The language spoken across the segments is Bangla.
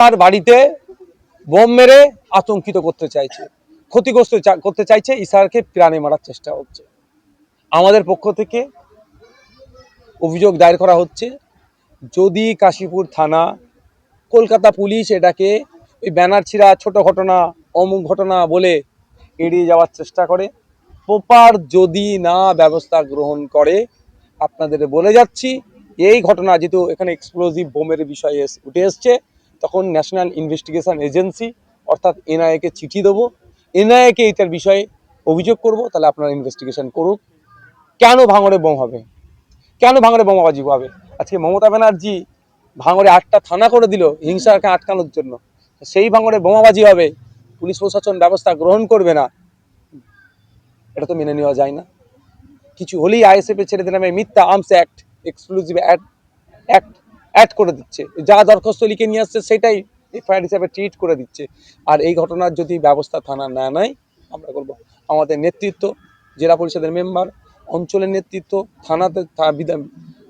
তার বাড়িতে বোম মেরে আতঙ্কিত করতে চাইছে, ক্ষতিগ্রস্ত করতে চাইছে ইসারকে প্রাণে মারার চেষ্টা হচ্ছে। আমাদের পক্ষ থেকে অভিযোগ দায়ের করা হচ্ছে, যদি কাশীপুর থানা, কলকাতা পুলিশ এটাকে ওই ব্যানার ছিঁড়া ছোট ঘটনা, অমুক ঘটনা বলে এড়িয়ে যাওয়ার চেষ্টা করে। প্রপার যদি না ব্যবস্থা গ্রহণ করে, আপনাদের বলে যাচ্ছি, এই ঘটনা যেহেতু এখানে এক্সপ্লোজিভ বোমের বিষয়ে উঠে এসছে তখন ন্যাশনাল ইনভেস্টিগেশন এজেন্সি অর্থাৎ এনআইএকে চিঠি দেবো। এনআইএকে এটার বিষয়ে অভিযোগ করব, তাহলে আপনারা ইনভেস্টিগেশন করুক কেন ভাঙড়ে বোম হবে? কেন ভাঙড়ে বোমাবাজি হবে? আজকে মমতা ব্যানার্জি ভাঙড়ে আটটা থানা করে দিল, হিংসাকে আটকানোর জন্য। সেই ভাঙড়ে বোমাবাজি হবে, পুলিশ প্রশাসন ব্যবস্থা গ্রহণ করবে না। এটা তো মেনে নেওয়া যায় না। কিছু হলেই আইএসএফ এর ছেলেদের নামে মিথ্যা arms act exclusive act add করে দিচ্ছে। যা দরখাস্ত লিখে নিয়ে আসছে, সেটাই এফআইআর হিসাবে ট্রিট করে দিচ্ছে। আর এই ঘটনার যদি ব্যবস্থা থানা না নেয়, আমরা করব আমাদের নেতৃত্ব, জেলা পরিষদের মেম্বার অঞ্চলের নেতৃত্ব, থানাতে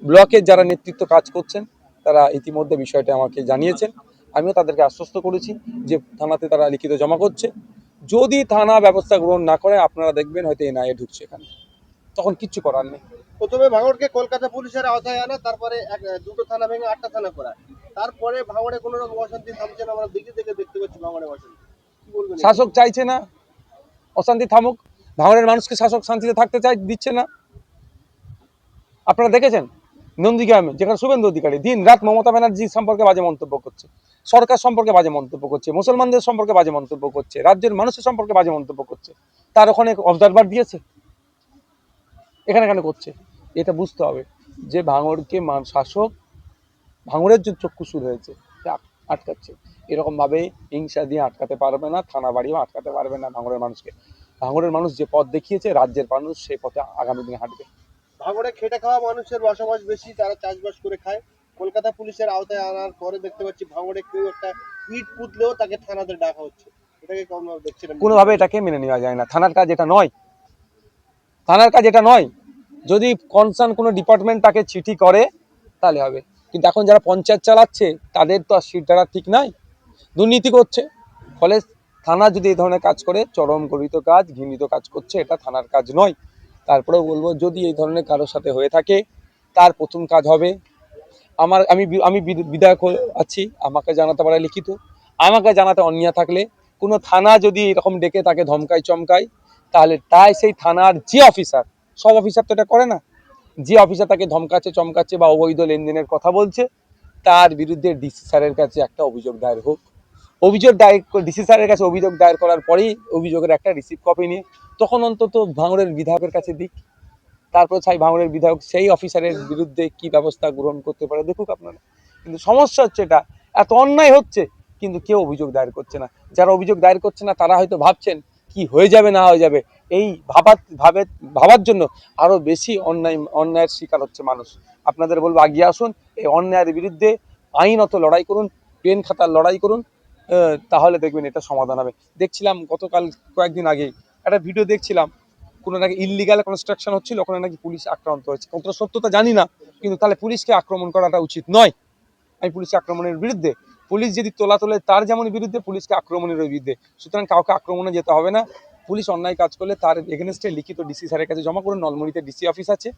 ব্লকের যারা নেতৃত্ব কাজ করছেন, তারা ইতিমধ্যে বিষয়টা আমাকে জানিয়েছেন। আমিও তাদেরকে আশ্বস্ত করেছি যে থানাতে তারা লিখিত জমা করছে। যদি থানা ব্যবস্থা গ্রহণ না করে, আপনারা দেখবেন হয়তো এনআইএ ঢুকছে এখানে। তখন কিচ্ছু করার নেই। প্রথমে ভাঙড়কে কলকাতা পুলিশের আওতায় আনা, তারপরে দুটো থানা ভেঙে আটটা থানা করা তারপরে ভাঙড়ে কোনো রকম অশান্তি থামছে না, আমরা দিকে দিকে দেখতে পাচ্ছি ভাঙড়ে অশান্তি? শাসক চাইছে না, অশান্তি থামুক। ভাঙড়ের মানুষকে শাসক শান্তিতে থাকতে চাই, দিচ্ছে না। আপনারা দেখেছেন? নন্দীগ্রামে যেখানে শুভেন্দু অধিকারী দিন রাত মমতা ব্যানার্জি সম্পর্কে বাজে মন্তব্য করছে, সরকার সম্পর্কে বাজে মন্তব্য করছে, মুসলমানদের সম্পর্কে বাজে মন্তব্য করছে, রাজ্যের মানুষের সম্পর্কে বাজে মন্তব্য করছে, তার ওখানে অবজারভার দিয়েছে। এখানে কেন করছে? এটা বুঝতে হবে যে ভাঙড়কে মান- শাসক ভাঙড়ের যে চক্ষুসুর হয়েছে আটকাচ্ছে। এরকমভাবে হিংসা দিয়ে আটকাতে পারবে না থানা বাড়িও আটকাতে পারবে না ভাঙড়ের মানুষকে। ভাঙড়ের মানুষ যে পথ দেখিয়েছে রাজ্যের মানুষ সেই পথে আগামী দিনে হাঁটবে। ভাঙড়ে খেটে খাওয়া মানুষের বসবাস বেশি তারা চাষবাস করে খায়। কলকাতা পুলিশের আওতায় আনার পরে দেখতে পাচ্ছি ভাঙড়ে কেউ একটা ইট পুতলেও তাকে থানাতে ডাকা হচ্ছে। এটাকে কোনোভাবে এটাকে মেনে নেওয়া যায় না। থানার কাজ এটা নয়। থানার কাজ এটা নয়। যদি কনসার্ন কোনো ডিপার্টমেন্ট তাকে চিঠি করে, তাহলে হবে। কিন্তু এখন যারা পঞ্চায়েত চালাচ্ছে, তাদের তো আর সিট ঠিক নাই। দুর্নীতি করছে। ফলে থানা যদি এই ধরনের কাজ করে, চরম গরিত কাজ, ঘৃণিত কাজ করছে, এটা থানার কাজ নয়। তারপরেও বলব, যদি এই ধরনের কারোর সাথে হয়ে থাকে, তার প্রথম কাজ হবে, আমার, আমি আমি বিধায়ক আছি, আমাকে জানাতে পারে লিখিত। আমাকে জানাতে অন্যায় থাকলে, কোনো থানা যদি এরকম ডেকে তাকে ধমকায় চমকায়, তাহলে তাই সেই থানার যে অফিসার সব অফিসার তো এটা করে না। যে অফিসার তাকে ধমকাচ্ছে, চমকাচ্ছে বা অবৈধ লেনদেনের কথা বলছে, তার বিরুদ্ধে ডিসি স্যারের কাছে একটা অভিযোগ দায়ের হোক। অভিযোগ দায়ের ডিসি স্যারের কাছে অভিযোগ দায়ের করার পরেই অভিযোগের একটা রিসিভ কপি নিয়ে, তখন অন্তত ভাঙড়ের বিধায়কের কাছে দিক। তারপর চাই ভাঙড়ের বিধায়ক সেই অফিসারের বিরুদ্ধে কি ব্যবস্থা গ্রহণ করতে পারে দেখুক আপনারা। কিন্তু সমস্যা হচ্ছে এটা, এত অন্যায় হচ্ছে, কিন্তু কেউ অভিযোগ দায়ের করছে না। যারা অভিযোগ দায়ের করছে না, তারা হয়তো ভাবছেন, কি হয়ে যাবে, না হয়ে যাবে। এই ভাবার ভাবে, ভাবার জন্য আরও বেশি অন্যায়, অন্যায়ের শিকার হচ্ছে মানুষ। আপনাদের বলব আগিয়ে আসুন, এই অন্যায়ের বিরুদ্ধে আইনত লড়াই করুন, পেন খাতার লড়াই করুন তাহলে দেখবেন এটা সমাধান হবে। দেখছিলাম গতকাল কয়েকদিন আগেই, একটা ভিডিও দেখছিলাম, কোনো নাকি ইলিগাল কনস্ট্রাকশন হচ্ছিল, ওখানে নাকি পুলিশ আক্রান্ত হয়েছে। কতটা সত্যতা জানি না, কিন্তু তাহলে পুলিশকে আক্রমণ করাটা উচিত নয়। আমি পুলিশ আক্রমণের বিরুদ্ধে, পুলিশ যদি তোলা তোলে তার যেমন বিরুদ্ধে, পুলিশকে আক্রমণের বিরুদ্ধে। সুতরাং কাউকে আক্রমণে যেতে হবে না। পুলিশ অন্যায় কাজ করলে তার এগেনস্টে লিখিত ডিসি স্যারের কাছে জমা করুন। নলমণিতে ডিসি অফিস আছে।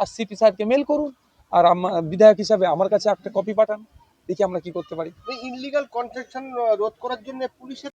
আর সিপি স্যারকে মেল করুন। আর আমার বিধায়ক হিসাবে আমার কাছে একটা কপি পাঠান। দেখি আমরা কি করতে পারি। ইনলিগাল কনস্ট্রাকশন রোধ করার জন্য পুলিশের